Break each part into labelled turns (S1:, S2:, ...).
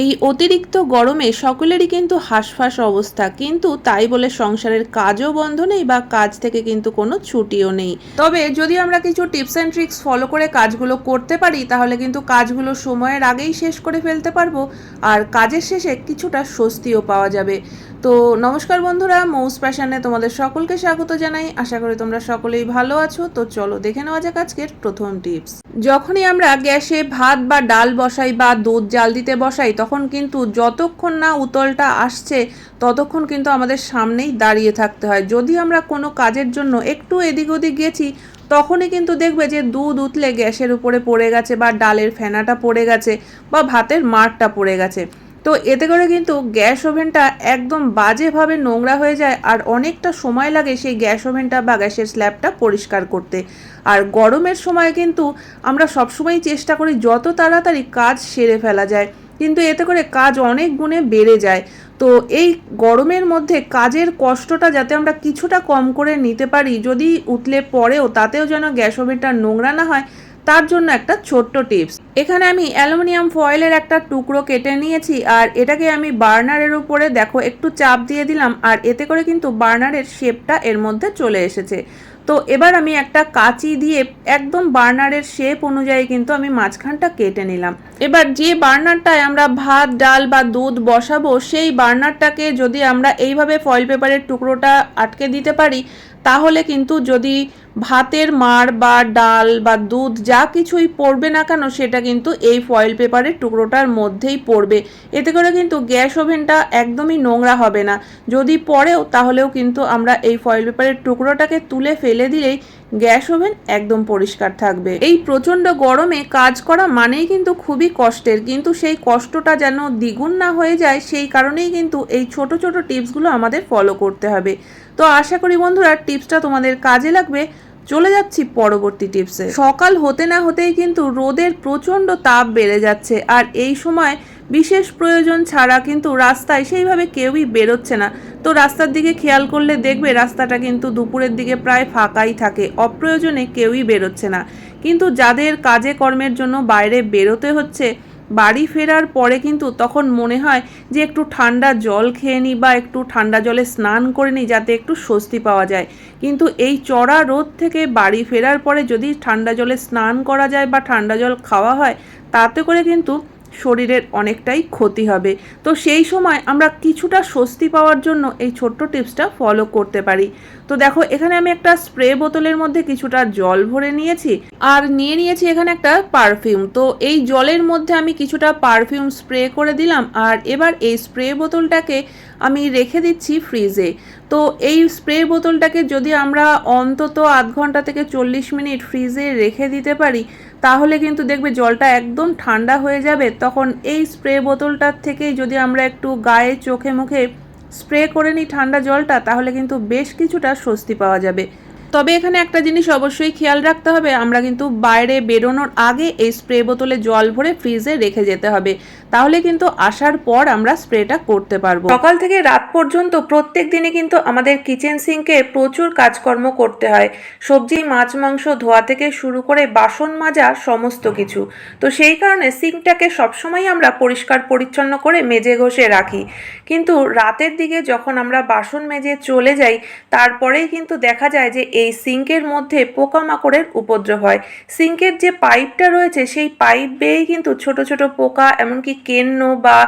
S1: এই অতিরিক্ত গরমে সকলেরই কিন্তু হাঁসফাঁস অবস্থা। কিন্তু তাই বলে সংসারের কাজও বন্ধ নেই বা কাজ থেকে কিন্তু কোনো ছুটিও নেই। তবে যদি আমরা কিছু টিপস অ্যান্ড ট্রিক্স ফলো করে কাজগুলো করতে পারি, তাহলে কিন্তু কাজগুলো সময়ের আগেই শেষ করে ফেলতে পারব। আর কাজের শেষে কিছুটা স্বস্তিও পাওয়া যাবে। তো নমস্কার বন্ধুরা, মৌস প্যাশনে তোমাদের সকলকে স্বাগত জানাই। আশা করি তোমরা সকলেই ভালো আছো। তো চলো দেখে নেওয়া যাক আজকের প্রথম টিপস। যখনই আমরা গ্যাসে ভাত বা ডাল বসাই বা দুধ জাল দিতে বসাই, তখন কিন্তু যতক্ষণ না উতলটা আসছে, ততক্ষণ কিন্তু আমাদের সামনেই দাঁড়িয়ে থাকতে হয়। যদি আমরা কোনো কাজের জন্য একটু এদিক ওদিক গেছি, তখনই কিন্তু দেখবে যে দুধ উতলে গ্যাসের উপরে পড়ে গেছে বা ডালের ফেনাটা পড়ে গেছে বা ভাতের মারটা পড়ে গেছে। তো এতে করে কিন্তু গ্যাস ওভেনটা একদম বাজেভাবে নোংরা হয়ে যায় আর অনেকটা সময় লাগে সেই গ্যাস ওভেনটা বা গ্যাসের স্ল্যাবটা পরিষ্কার করতে। আর গরমের সময় কিন্তু আমরা সবসময় চেষ্টা করি যত তাড়াতাড়ি কাজ সেরে ফেলা যায়, কিন্তু এতে করে কাজ অনেক গুণে বেড়ে যায়। তো এই গরমের মধ্যে কাজের কষ্টটা যাতে আমরা কিছুটা কম করে নিতে পারি, যদি উতলে পড়েও তাতেও যেন গ্যাস ওভেনটা নোংরা না হয় তার জন্য একটা ছোট্ট টিপস। এখানে আমি অ্যালুমিনিয়াম ফয়েলের একটা টুকরো কেটে নিয়েছি আর এটাকে আমি বার্নারের উপরে, দেখো, একটু চাপ দিয়ে দিলাম আর এতে করে কিন্তু বার্নারের শেপটা এর মধ্যে চলে এসেছে। তো এবার আমি একটা কাঁচি দিয়ে একদম বার্নারের শেপ অনুযায়ী কিন্তু আমি মাঝখানটা কেটে নিলাম। এবার যে বার্নারটায় আমরা ভাত, ডাল বা দুধ বসাবো, সেই বার্নারটাকে যদি আমরা এইভাবে ফয়েল পেপারের টুকরোটা আটকে দিতে পারি তাহলে কিন্তু যদি ভাতের মার বা ডাল বা দুধ যা কিছুই পড়বে না কেন, সেটা কিন্তু এই ফয়েল পেপারের টুকরোটার মধ্যেই পড়বে। এতে করে কিন্তু গ্যাস ওভেনটা একদমই নোংরা হবে না। যদি পড়েও, তাহলেও কিন্তু আমরা এই ফয়েল পেপারের টুকরোটাকে তুলে ফেলে দিলেই গ্যাস ওভেন একদম পরিষ্কার থাকবে। এই প্রচণ্ড গরমে কাজ করা মানেই কিন্তু খুবই কষ্টের, কিন্তু সেই কষ্টটা যেন দ্বিগুণ না হয়ে যায়, সেই কারণেই কিন্তু এই ছোট ছোট টিপসগুলো আমাদের ফলো করতে হবে। তো আশা করি বন্ধুরা টিপসটা তোমাদের কাজে লাগবে। চলে যাচ্ছি পরবর্তী টিপসে। সকাল হতে না হতেই কিন্তু রোদের প্রচণ্ড তাপ বেড়ে যাচ্ছে আর এই সময় বিশেষ প্রয়োজন ছাড়া কিন্তু রাস্তায় সেইভাবে কেউই বেরোচ্ছে না। তো রাস্তার দিকে খেয়াল করলে দেখবে রাস্তাটা কিন্তু দুপুরের দিকে প্রায় ফাঁকাই থাকে, অপ্রয়োজনে কেউই বেরোচ্ছে না। কিন্তু যাদের কাজে কর্মের জন্য বাইরে বেরোতে হচ্ছে বাড়ি ফেরার পরে কিন্তু তখন মনে হয় যে একটু ঠান্ডা জল খেয়ে নিই বা একটু ঠান্ডা জলে স্নান করে নিই যাতে একটু স্বস্তি পাওয়া যায়। কিন্তু এই চড়া রোদ থেকে বাড়ি ফেরার পরে যদি ঠান্ডা জলে স্নান করা যায় বা ঠান্ডা জল খাওয়া হয়, তাতে করে কিন্তু শরীরের অনেকটাই ক্ষতি হবে। তো সেই সময় আমরা কিছুটা স্বস্তি পাওয়ার জন্য এই ছোট্ট টিপসটা ফলো করতে পারি। তো দেখো, এখানে আমি একটা স্প্রে বোতলের মধ্যে কিছুটা জল ভরে নিয়েছি আর নিয়ে নিয়েছি এখানে একটা পারফিউম। তো এই জলের মধ্যে আমি কিছুটা পারফিউম স্প্রে করে দিলাম আর এবার এই স্প্রে বোতলটাকে আমি রেখে দিচ্ছি ফ্রিজে। তো এই স্প্রে বোতলটাকে যদি আমরা অন্তত আধ ঘণ্টা থেকে চল্লিশ মিনিট ফ্রিজে রেখে দিতে পারি, তাহলে কিন্তু দেখবে জলটা একদম ঠান্ডা হয়ে যাবে। তখন এই স্প্রে বোতলটার থেকেই যদি আমরা একটু গায়ে, চোখে, মুখে স্প্রে করে নিই ঠান্ডা জলটা তাহলে কিন্তু বেশ কিছুটা স্বস্তি পাওয়া যাবে। তবে এখানে একটা জিনিস অবশ্যই খেয়াল রাখতে হবে, আমরা কিন্তু বাইরে বেরোনোর আগে এই স্প্রে বোতলে জল ভরে ফ্রিজে রেখে যেতে হবে। তাহলে কিন্তু আসার পর আমরা স্প্রেটা করতে পারব। সকাল থেকে রাত পর্যন্ত প্রত্যেক দিনে কিন্তু আমাদের কিচেন সিঙ্কে প্রচুর কাজকর্ম করতে হয়। সবজি, মাছ, মাংস, ধোয়া থেকে শুরু করে বাসন মাজা, সমস্ত কিছু। তো সেই কারণে সিঙ্কটাকে সবসময় আমরা পরিষ্কার পরিচ্ছন্ন করে মেজে ঘষে রাখি। কিন্তু রাতের দিকে যখন আমরা বাসন মেজে চলে যাই, তারপরেই কিন্তু দেখা যায় যে এই সিঙ্কের মধ্যে পোকামাকড়ের উপদ্রব হয়। সিঙ্কের যে পাইপটা রয়েছে, সেই পাইপ বেয়েই কিন্তু ছোট ছোট পোকা, এমনকি কেন্ন বা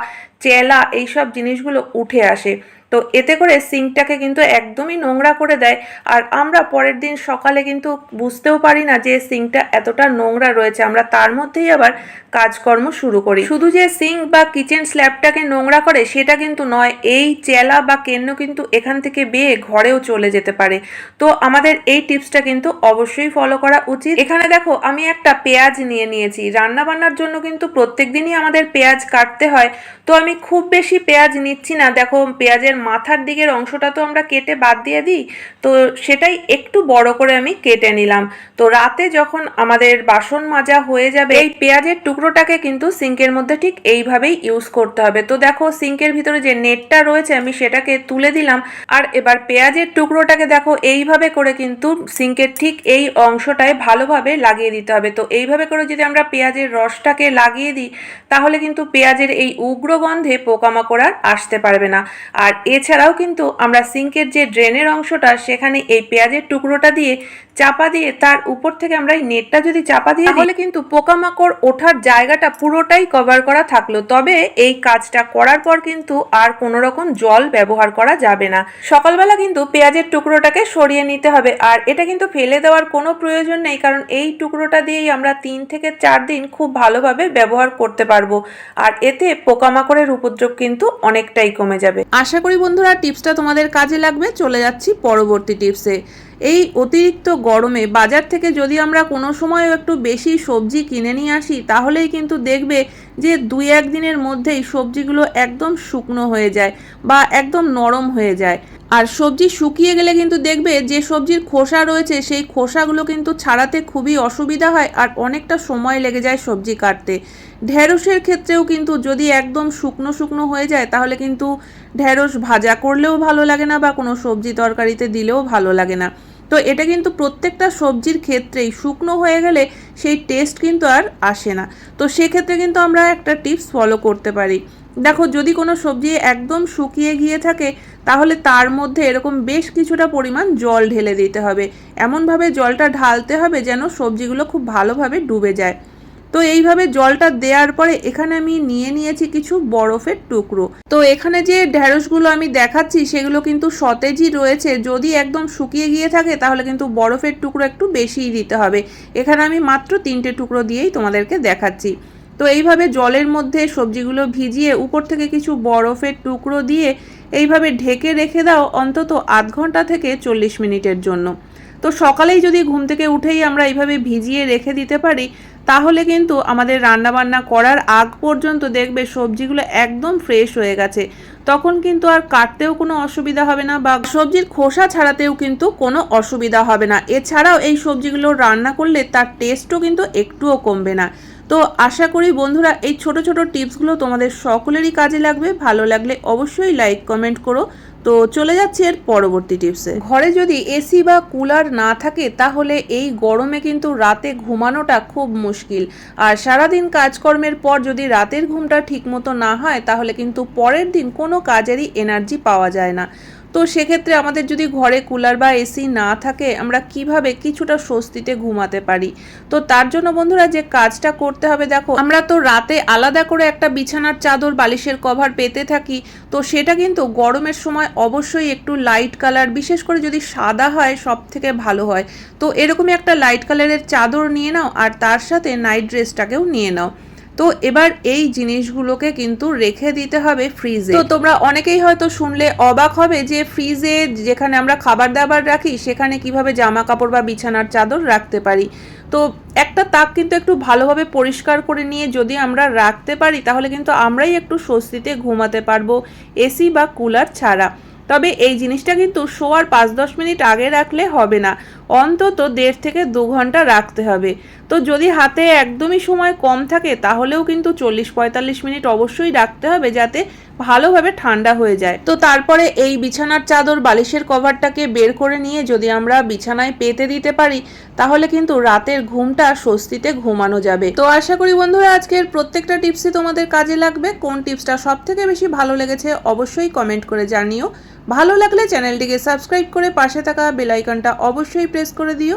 S1: চেলা, এইসব জিনিসগুলো উঠে আসে। তো এতে করে সিঙ্কটাকে কিন্তু একদমই নোংরা করে দেয়। আর আমরা পরের দিন সকালে কিন্তু বুঝতেও পারি না যে সিঙ্কটা এতটা নোংরা রয়েছে। আমরা তার মধ্যেই আবার কাজকর্ম শুরু করি। শুধু যে সিঙ্ক বা কিচেন স্ল্যাবটাকে নোংরা করে, সেটা কিন্তু নয়, এই চেলা বা কেন্ন কিন্তু এখান থেকে বেয়ে ঘরেও চলে যেতে পারে। তো আমাদের এই টিপসটা কিন্তু অবশ্যই ফলো করা উচিত। এখানে দেখো, আমি একটা পেঁয়াজ নিয়ে নিয়েছি। রান্না বান্নার জন্য কিন্তু প্রত্যেক দিনই আমাদের পেঁয়াজ কাটতে হয়। তো আমি খুব বেশি পেঁয়াজ নিচ্ছি না। দেখো, পেঁয়াজের মাথার দিকের অংশটা তো আমরা কেটে বাদ দিয়ে দিই, তো সেটাই একটু বড় করে আমি কেটে নিলাম। তো রাতে যখন আমাদের বাসন মাজা হয়ে যাবে, এই পেঁয়াজের টুকরোটাকে কিন্তু সিঙ্কের মধ্যে ঠিক এইভাবেই ইউজ করতে হবে। তো দেখো সিঙ্কের ভিতরে যে নেটটা রয়েছে, আমি সেটাকে তুলে দিলাম। আর এবার পেঁয়াজের টুকরোটাকে দেখো, এইভাবে করে কিন্তু সিঙ্কের ঠিক এই অংশটায় ভালোভাবে লাগিয়ে দিতে হবে। তো এইভাবে করে যদি আমরা পেঁয়াজের রসটাকে লাগিয়ে দিই, তাহলে কিন্তু পেঁয়াজের এই উগ্র গন্ধে পোকামাকড় আর আসতে পারবে না। আর এছাড়াও কিন্তু আমরা সিঙ্কের যে ড্রেনের অংশটা সেখানে এই পেঁয়াজের টুকরোটা দিয়ে চাপা দিয়ে তার উপর থেকে আমরা এই নেটটা যদি চাপা দিয়ে তাহলে কিন্তু পোকামাকড় ওঠার জায়গাটা পুরোটাই কভার করা থাকল। তবে এই কাজটা করার পর কিন্তু আর কোনো রকম জল ব্যবহার করা যাবে না। সকালবেলা কিন্তু পেঁয়াজের টুকরোটাকে সরিয়ে নিতে হবে। আর এটা কিন্তু ফেলে দেওয়ার কোনো প্রয়োজন নেই, কারণ এই টুকরোটা দিয়েই আমরা তিন থেকে চার দিন খুব ভালোভাবে ব্যবহার করতে পারব। আর এতে পোকামাকড়ের উপদ্রব কিন্তু অনেকটাই কমে যাবে। আশা করি বন্ধুরা টিপসটা তোমাদের কাজে লাগবে। চলে যাচ্ছি পরবর্তী টিপসে। এই অতিরিক্ত গরমে বাজার থেকে যদি আমরা কোনো সময়ও একটু বেশি সবজি কিনে নিয়ে আসি, তাহলেই কিন্তু দেখবে যে দুই এক দিনের মধ্যেই সবজিগুলো একদম শুকনো হয়ে যায় বা একদম নরম হয়ে যায়। আর সবজি শুকিয়ে গেলে কিন্তু দেখবে যে সবজির খোসা রয়েছে, সেই খোসাগুলো কিন্তু ছাড়াতে খুবই অসুবিধা হয় আর অনেকটা সময় লেগে যায় সবজি কাটতে। ঢেঁড়সের ক্ষেত্রেও কিন্তু যদি একদম শুকনো শুকনো হয়ে যায়, তাহলে কিন্তু ঢেঁড়স ভাজা করলেও ভালো লাগে না বা কোনো সবজি তরকারিতে দিলেও ভালো লাগে না। তো এটা কিন্তু প্রত্যেকটা সবজির ক্ষেত্রেই শুকনো হয়ে গেলে সেই টেস্ট কিন্তু আর আসে না। তো সেক্ষেত্রে কিন্তু আমরা একটা টিপস ফলো করতে পারি। দেখো, যদি কোনো সবজি একদম শুকিয়ে গিয়ে থাকে, তাহলে তার মধ্যে এরকম বেশ কিছুটা পরিমাণ জল ঢেলে দিতে হবে। এমনভাবে জলটা ঢালতে হবে যেন সবজিগুলো খুব ভালোভাবে ডুবে যায়। তো এইভাবে জলটা দেওয়ার পরে এখানে আমি নিয়ে নিয়েছি কিছু বরফের টুকরো। তো এখানে যে ঢ্যাঁড়সগুলো আমি দেখাচ্ছি, সেগুলো কিন্তু সতেজই রয়েছে। যদি একদম শুকিয়ে গিয়ে থাকে, তাহলে কিন্তু বরফের টুকরো একটু বেশিই দিতে হবে। এখানে আমি মাত্র তিনটে টুকরো দিয়েই তোমাদেরকে দেখাচ্ছি। তো এইভাবে জলের মধ্যে সবজিগুলো ভিজিয়ে উপর থেকে কিছু বরফের টুকরো দিয়ে এইভাবে ঢেকে রেখে দাও অন্তত আধ ঘণ্টা থেকে চল্লিশ মিনিটের জন্য। তো সকালেই যদি ঘুম থেকে উঠেই আমরা এইভাবে ভিজিয়ে রেখে দিতে পারি তাহলে কিন্তু আমাদের রান্নাবান্না করার আগ পর্যন্ত দেখবে সবজিগুলো একদম ফ্রেশ হয়ে গেছে। তখন কিন্তু আর কাটতেও কোনো অসুবিধা হবে না বা সবজির খোসা ছাড়াতেও কিন্তু কোনো অসুবিধা হবে না। এছাড়াও এই সবজিগুলো রান্না করলে তার টেস্টও কিন্তু একটুও কমবে না। তো আশা করি বন্ধুরা এই ছোট ছোট টিপসগুলো তোমাদের সকলেরই কাজে লাগবে। ভালো লাগলে অবশ্যই লাইক কমেন্ট করো। তো চলে যাচ্ছি এর পরবর্তী টিপসে ঘরে যদি এসি বা কুলার না থাকে, তাহলে এই গরমে কিন্তু রাতে ঘুমানোটা খুব মুশকিল। আর সারাদিন কাজকর্মের পর যদি রাতের ঘুমটা ঠিকমতো না হয়, তাহলে কিন্তু পরের দিন কোনো কাজেরই এনার্জি পাওয়া যায় না। তো সেক্ষেত্রে আমাদের যদি ঘরে কুলার বা এসি না থাকে, আমরা কীভাবে কিছুটা স্বস্তিতে ঘুমাতে পারি? তো তার জন্য বন্ধুরা যে কাজটা করতে হবে, দেখো, আমরা তো রাতে আলাদা করে একটা বিছানার চাদর, বালিশের কভার পেতে থাকি, তো সেটা কিন্তু গরমের সময় অবশ্যই একটু লাইট কালার বিশেষ করে যদি সাদা হয় সব থেকে ভালো হয়। তো এরকমই একটা লাইট কালারের চাদর নিয়ে নাও আর তার সাথে নাইট ড্রেসটাকেও নিয়ে নাও। তো এবার এই জিনিসগুলোকে কিন্তু রেখে দিতে হবে ফ্রিজে তো তোমরা অনেকেই হয়তো শুনলে অবাক হবে যে ফ্রিজে যেখানে আমরা খাবার দাবার রাখি, সেখানে কীভাবে জামা কাপড় বা বিছানার চাদর রাখতে পারি। তো একটা তাক কিন্তু একটু ভালোভাবে পরিষ্কার করে নিয়ে যদি আমরা রাখতে পারি, তাহলে কিন্তু আমরাই একটু স্বস্তিতে ঘুমাতে পারব এসি বা কুলার ছাড়া। তবে এই জিনিসটা কিন্তু শোয়ার পাঁচ দশ মিনিট আগে রাখলে হবে না। অন্তত দেড় থেকে দু ঘণ্টা রাখতে হবে। তো যদি হাতে একদমই সময় কম থাকে, তাহলেও কিন্তু চল্লিশ পঁয়তাল্লিশ মিনিট অবশ্যই রাখতে হবে যাতে ভালোভাবে ঠান্ডা হয়ে যায়। তো তারপরে এই বিছানার চাদর বালিশের কভারটাকে বের করে নিয়ে যদি আমরা বিছানায় পেতে দিতে পারি, তাহলে কিন্তু রাতের ঘুমটা স্বস্তিতে ঘুমানো যাবে। তো আশা করি বন্ধুরা, আজকের প্রত্যেকটা টিপসই তোমাদের কাজে লাগবে। কোন টিপসটা সব থেকে বেশি ভালো লেগেছে অবশ্যই কমেন্ট করে জানিও। ভালো লাগলে চ্যানেলটিকে সাবস্ক্রাইব করে পাশে থাকা বেলাইকনটা অবশ্যই প্রেস করে দিও।